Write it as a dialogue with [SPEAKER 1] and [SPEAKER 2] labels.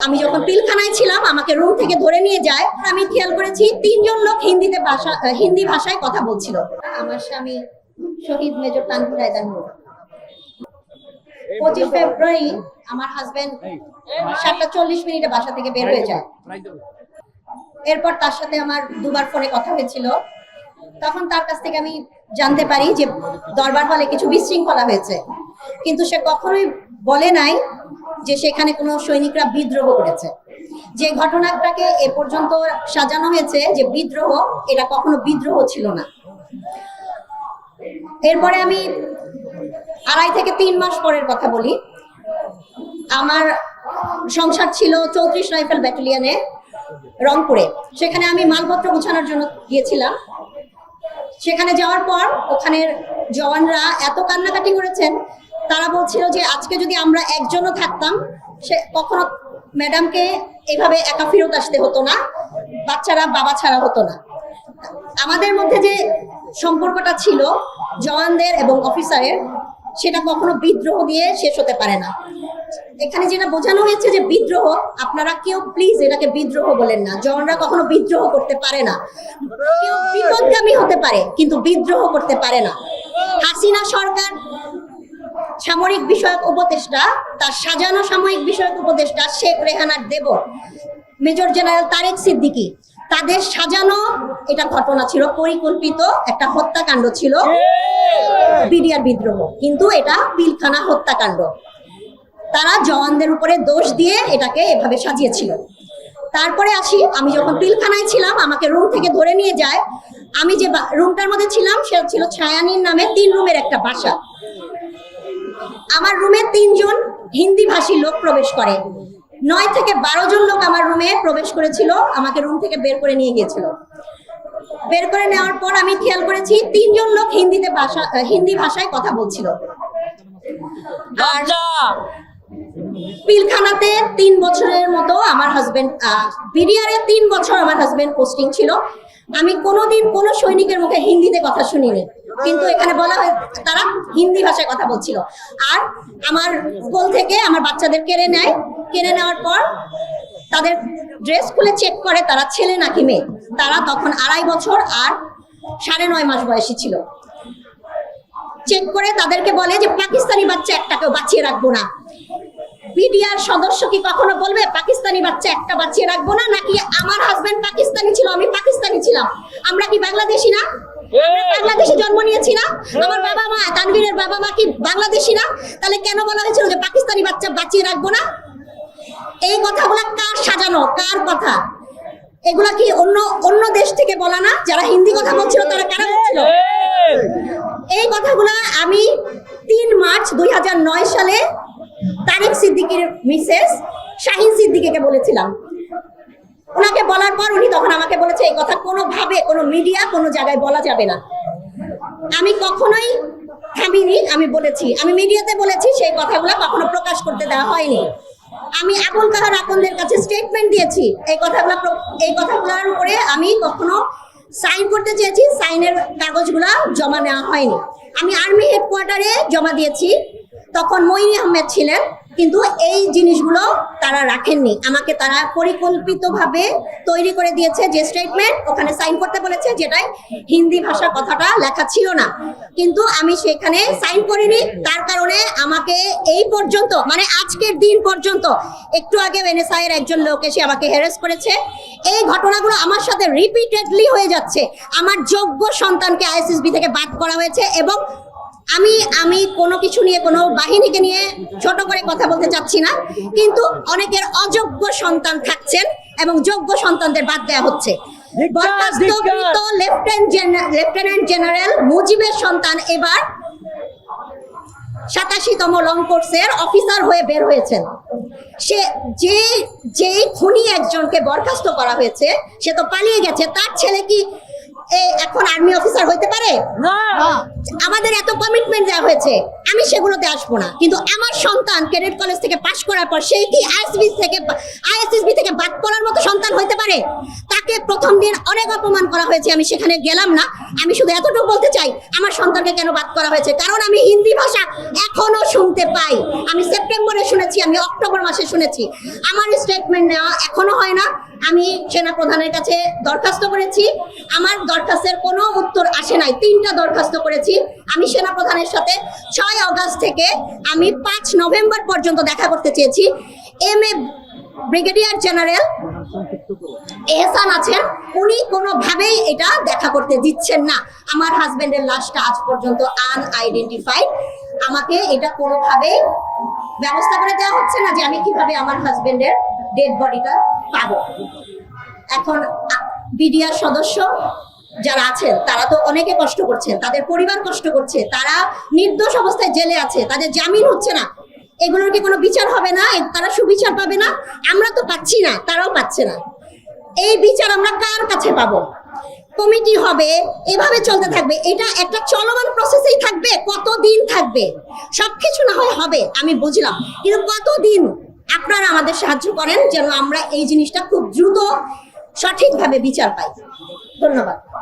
[SPEAKER 1] আমি যখন পিলখানায় ছিলাম, আমাকে রুম থেকে ধরে নিয়ে যায়। আমি খেয়াল করেছি, তিনজন লোক হিন্দিতে ভাষা হিন্দি ভাষায় কথা বলছিল। আমার স্বামী শহীদ মেজর রায়দান পঁচিশ ফেব্রুয়ারি আমার হাজবেন্ড সাতটা চল্লিশ মিনিটে বাসা থেকে বের হয়ে যায়। এরপর তার সাথে আমার দুবার ফোনে কথা হয়েছিল। তখন তার কাছ থেকে আমি জানতে পারি যে দরবার হলে কিছু বিশৃঙ্খলা হয়েছে। কিন্তু সে কখনোই বলে নাই যে সেখানে কোনো সৈনিকরা বিদ্রোহ করেছে। যে ঘটনাটাকে এ পর্যন্ত সাজানো হয়েছে যে বিদ্রোহ, এটা কখনো বিদ্রোহ ছিল না। এরপরে আমি আড়াই থেকে তিন মাস পরের কথা বলি। আমার সংসার ছিল চৌত্রিশ রাইফেল ব্যাটালিয়নে রংপুরে। সেখানে আমি মালপত্র গুছানোর জন্য গিয়েছিলাম। সেখানে যাওয়ার পর ওখানের জওয়ানরা এত কান্নাকাটি করেছেন তারা বলছিল যে আজকে যদি আমরা একজনও থাকতাম, সে কখনো ম্যাডামকে এভাবে একা ফেরত আসতে হতো না, বাচ্চারা বাবা ছাড়া হতো না। আমাদের মধ্যে যে সম্পর্কটা ছিল, জওয়ানদের এবং অফিসারের, সেটা কখনো বিদ্রোহ দিয়ে শেষ হতে পারে না। এখানে যেটা বোঝানো হয়েছে যে বিদ্রোহ, আপনারা কেউ প্লিজ এটাকে বিদ্রোহ বলেন না। জওয়ানরা কখনো বিদ্রোহ করতে পারে না। কেউ বিপদগামী হতে পারে, কিন্তু বিদ্রোহ করতে পারে না। হাসিনা সরকার সামরিক বিষয়ক উপদেষ্টা, তার সাজানো সাময়িক বিষয়ক উপদেষ্টা শেখ রেহানার দেব, মেজর জেনারেল তারেক সিদ্দিকী। তাদের সাজানো এটা ঘটনা ছিল, পরিকল্পিত একটা হত্যাকাণ্ড ছিল বিডিআর বিদ্রোহ। কিন্তু এটা পিলখানা হত্যাকাণ্ড। তারা জওয়ানদের উপরে দোষ দিয়ে এটাকে এভাবে সাজিয়েছিল। তারপরে আসি, আমি যখন পিলখানায় ছিলাম, আমাকে রুম থেকে ধরে নিয়ে যায়। আমি যে রুমটার মধ্যে ছিলাম সেটা ছিল ছায়ানির নামে তিন রুমের একটা বাসা। আমার রুমে তিনজন হিন্দি ভাষী লোক প্রবেশ করে। নয় থেকে বারো জন লোক আমার রুমে প্রবেশ করেছিল আমাকে রুম থেকে বের করে নিয়ে গিয়েছিল। বের করে নেওয়ার পর আমি খেয়াল করেছি তিনজন লোক হিন্দিতে ভাষা হিন্দি ভাষায় কথা বলছিল। আর পিলখানাতে তিন বছরের মতো আমার হাজবেন্ড বিডিআর তিন বছর আমার হাজবেন্ড পোস্টিং ছিল। আমি কোনোদিন কোনো সৈনিকের মুখে হিন্দিতে কথা শুনিনি। কিন্তু এখানে বলা হয় তারা হিন্দি ভাষায় কথা বলছিল। আর আমার স্কুল থেকে আমার বাচ্চাদের কেড়ে নেয়। কেড়ে নেওয়ার পর তাদের ড্রেস খুলে চেক করে তারা ছেলে নাকি মেয়ে। তারা তখন আড়াই বছর আর সাড়ে নয় মাস বয়সী ছিল। চেক করে তাদেরকে বলে যে, পাকিস্তানি বাচ্চা একটাকেও বাঁচিয়ে রাখব না। বিডিআর সদস্য কি কখনো বলবে পাকিস্তানি বাচ্চা একটা বাঁচিয়ে রাখব না? নাকি আমার হাজবেন্ড পাকিস্তানি ছিল আমি পাকিস্তানি ছিলাম। আমরা কি বাংলাদেশি না? বাংলাদেশে জন্ম নিয়েছি না? আমার বাবা মা তানভীরের বাবা মা কি বাংলাদেশি না? তাহলে কেন বলা হয়েছিল যে পাকিস্তানি বাচ্চা বাঁচিয়ে রাখব না? এই কথাগুলা কার সাজানো কার কথা? এগুলা কি অন্য অন্য দেশ থেকে বলা না? যারা হিন্দি কথা বলছিল তারা কারা বলছিল? এই কথাগুলো আমি তিন মার্চ দুই হাজার নয় সালে তারেক সিদ্দিকির মিসেস শাহিন সিদ্দিকিকে বলেছিলাম। ওনাকে বলার পর উনি তখন আমাকে বলেছে, এই কথা কোনোভাবে কোনো মিডিয়া কোনো জায়গায় বলা যাবে না। আমি কখনোই থামিনি, আমি বলেছি। আমি মিডিয়াতে বলেছি, সেই কথাগুলো কখনো প্রকাশ করতে দেওয়া হয়নি। আমি আবুল কাহার আকন্দের কাছে স্টেটমেন্ট দিয়েছি। এই কথাগুলো এই কথাগুলোর উপরে আমি কখনো সাইন করতে চেয়েছি, সাইনের কাগজগুলো জমা নেওয়া হয়নি। আমি আর্মি হেডকোয়ার্টারে জমা দিয়েছি। তখন মইনি আহমেদ ছিলেন, কিন্তু এই জিনিসগুলো তারা রাখেননি। আমাকে তারা পরিকল্পিতভাবে তৈরি করে দিয়েছে যে স্টেটমেন্ট ওখানে সাইন করতে বলেছে যেটাই হিন্দি ভাষার কথাটা লেখা ছিল না। কিন্তু আমি সেখানে সাইন করিনি, তার কারণে আমাকে এই পর্যন্ত মানে আজকের দিন পর্যন্ত, একটু আগে এনএসআই এর একজন লোক এসে আমাকে হ্যারাস করেছে। এই ঘটনাগুলো আমার সাথে রিপিটেডলি হয়ে যাচ্ছে। আমার যোগ্য সন্তানকে আইএসএসবি থেকে বাদ করা হয়েছে এবং আমি আমি কোনো কিছু নিয়ে কোনো বাহিনীকে নিয়ে ছোট করে কথা বলতে চাচ্ছি না কিন্তু অনেকের অযোগ্য সন্তান থাকছেন এবং যোগ্য সন্তানদের বাদ দেওয়া হচ্ছে। বরখাস্তকৃত লেফটেন্যান্ট লেফটেন্যান্ট জেনারেল মুজিবের সন্তান এবার সাতাশিতম লং কোর্সের অফিসার হয়ে বের হয়েছেন। সে যে যেই খুনি একজনকে বরখাস্ত করা হয়েছে সে তো পালিয়ে গেছে তার ছেলে কি এখন আর্মি অফিসার হইতে পারে? আমাদের এত কমিটমেন্ট দেওয়া হয়েছে আমি সেগুলোতে আসব না। কিন্তু আমার সন্তান ক্যাডেট কলেজ থেকে পাশ করার পর সেই কি আইএসবি থেকে আইএসএসবি থেকে বাদ পড়ার মতো সন্তান হইতে পারে? তাকে প্রথম দিন অনেক অপমান করা হয়েছে, আমি সেখানে গেলাম না। আমি শুধু এতটুকু বলতে চাই, আমার সন্তানকে কেন বাদ করা হয়েছে? কারণ আমি হিন্দি ভাষা এখনও শুনতে পাই। আমি সেপ্টেম্বরে শুনেছি, আমি অক্টোবর মাসে শুনেছি। আমার স্টেটমেন্ট নেওয়া এখনও হয় না। আমি সেনা প্রধানের কাছে দরখাস্ত করেছি। আমার দরখাস্তের কোনো উত্তর আসে নাই। তিনটা দরখাস্ত করেছি। আমি সেনা প্রধানের সাথে ছয় অগস্ট থেকে আমি পাঁচ নভেম্বর পর্যন্ত দেখা করতে চেয়েছি। M A brigadier general Ehsan আছেন। উনি কোনোভাবেই এটা দেখা করতে দিচ্ছেন না। আমার হাজবেন্ডের লাশটা আজ পর্যন্ত আনআইডেন্টিফাইড। আমাকে এটা কোনোভাবেই ব্যবস্থা করে দেওয়া হচ্ছে না যে আমি কীভাবে আমার হাজবেন্ডের ডেড বডিটা পাবো। এখন বিডিআর সদস্য যারা আছেন, তারা তো অনেকে কষ্ট করছেন, তাদের পরিবার কষ্ট করছে, তারা নির্দোষ অবস্থায় জেলে আছে, তাদের জামিন হচ্ছে না। এগুলোর কি কোনো বিচার হবে না? তারা সুবিচার পাবে না? আমরা তো পাচ্ছি না, তারাও পাচ্ছে না। এই বিচার আমরা কার কাছে পাবো? কমিটি হবে, এভাবে চলতে থাকবে। এটা একটা চলমান প্রসেসেই থাকবে, কতদিন থাকবে? সব কিছু না হয় হবে, আমি বুঝলাম। কিন্তু কতদিন আপনারা আমাদের সাহায্য করেন যেন আমরা এই জিনিসটা খুব দ্রুত সঠিকভাবে বিচার পাই? ধন্যবাদ।